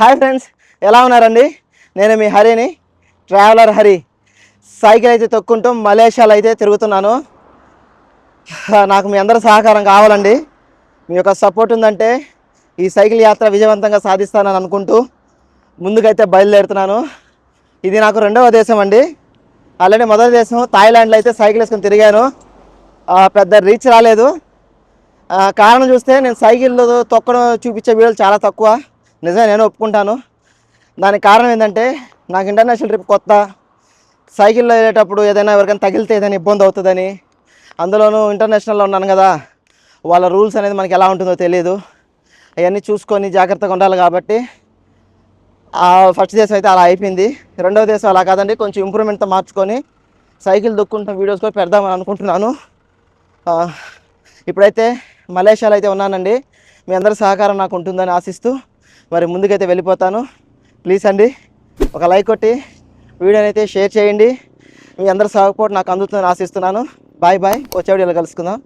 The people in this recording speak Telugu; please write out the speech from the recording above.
హాయ్ ఫ్రెండ్స్ ఎలా ఉన్నారండి? నేను మీ హరిని ట్రావెలర్ హరి. సైకిల్ అయితే తొక్కుంటూ మలేషియాలో అయితే తిరుగుతున్నాను. నాకు మీ అందరి సహకారం కావాలండి. మీ యొక్క సపోర్ట్ ఉందంటే ఈ సైకిల్ యాత్ర విజయవంతంగా సాధిస్తానని అనుకుంటూ ముందుకైతే బయలుదేరుతున్నాను. ఇది నాకు రెండవ దేశం అండి. ఆల్రెడీ మొదటి దేశం థాయిలాండ్లో అయితే సైకిల్ వేసుకొని తిరిగాను. పెద్ద రీచ్ రాలేదు. కారణం చూస్తే నేను సైకిల్ తొక్కడం చూపించే వీడియోలు చాలా తక్కువ. నిజమే నేను ఒప్పుకుంటాను. దానికి కారణం ఏంటంటే నాకు ఇంటర్నేషనల్ ట్రిప్ కొత్త. సైకిల్లో వెళ్ళేటప్పుడు ఏదైనా ఎవరికైనా తగిలితే ఏదైనా ఇబ్బంది అవుతుందని. అందులోనూ ఇంటర్నేషనల్లో ఉన్నాను కదా వాళ్ళ రూల్స్ అనేది మనకి ఎలా ఉంటుందో తెలియదు అవన్నీ చూసుకొని జాగ్రత్తగా ఉండాలి కాబట్టి ఆ ఫస్ట్ దేశం అయితే అలా అయిపోయింది. రెండవ దేశం అలా కాదండి కొంచెం ఇంప్రూవ్మెంట్తో మార్చుకొని సైకిల్ దొక్కుంటున్న వీడియోస్ కూడా పెడదామని అనుకుంటున్నాను. ఇప్పుడైతే మలేషియాలో అయితే ఉన్నానండి. మీ అందరి సహకారం నాకు ఉంటుందని ఆశిస్తూ మరి ముందుకైతే వెళ్ళిపోతాను. ప్లీజ్ అండి ఒక లైక్ కొట్టి వీడియోని అయితే షేర్ చేయండి. మీ అందరి సపోర్ట్ నాకు అందుతుందని ఆశిస్తున్నాను. బాయ్ బాయ్ వచ్చే వీడియోలో కలుసుకుందాం.